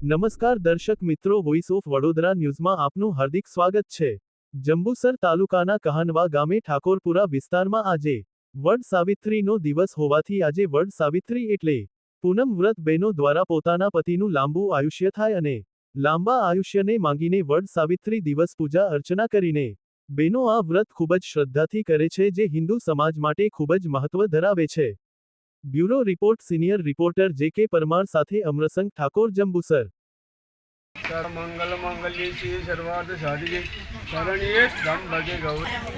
નમસ્કાર દર્શક મિત્રો વોઇસ ઓફ વડોદરા ન્યૂઝમાં આપનું હાર્દિક સ્વાગત છે. જંબુસર તાલુકાના કહાનવા ગામે ઠાકોરપુરા વિસ્તારમાં આજે વડ સાવિત્રીનો દિવસ હોવાથી આજે વડ સાવિત્રી એટલે પૂનમ વ્રત બહેનો દ્વારા પોતાના પતિનું લાંબુ આયુષ્ય થાય અને લાંબા આયુષ્યને માંગીને વડ સાવિત્રી દિવસ પૂજા અર્ચના કરીને બહેનો આ વ્રત ખૂબ જ શ્રદ્ધાથી કરે છે, જે હિન્દુ સમાજ માટે ખૂબ જ મહત્વ ધરાવે છે. બ્યુરો રિપોર્ટ સિનિયર રિપોર્ટર જે કે પરમાર સાથે અમરસંગ ઠાકોર જંબુસર મંગલ મંગલ્ય શ્રી સર્વાર્થ સાધિકે શરણ્યે ધમ ભગે ગૌર ધર્મ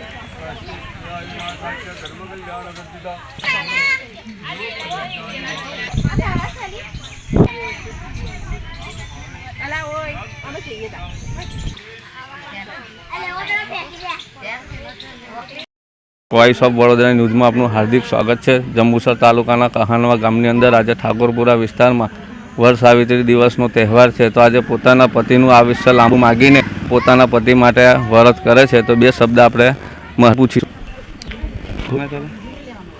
કલ્યાણ. વોઇસ ઓફ વડોદરા ન્યૂઝમાં આપનું હાર્દિક સ્વાગત છે. જંબુસર તાલુકાના કહાનવા ગામની અંદર આજે ઠાકોરપુરા વિસ્તારમાં વર સાવિત્રી દિવસનો તહેવાર છે. તો આજે પોતાના પતિનું આયુષ્ય લાંબુ માગીને પોતાના પતિ માટે વ્રત કરે છે. તો બે શબ્દ આપણે પૂછીશું.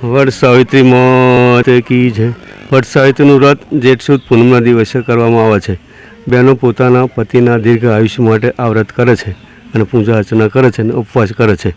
વડ સાવિત્રી માતે કી છે વડ સાવિત્રીનું વ્રત જેઠ સુદ પૂનમના દિવસે કરવામાં આવે છે. બહેનો પોતાના પતિના દીર્ઘ આયુષ્ય માટે આ વ્રત કરે છે અને પૂજા અર્ચના કરે છે અને ઉપવાસ કરે છે.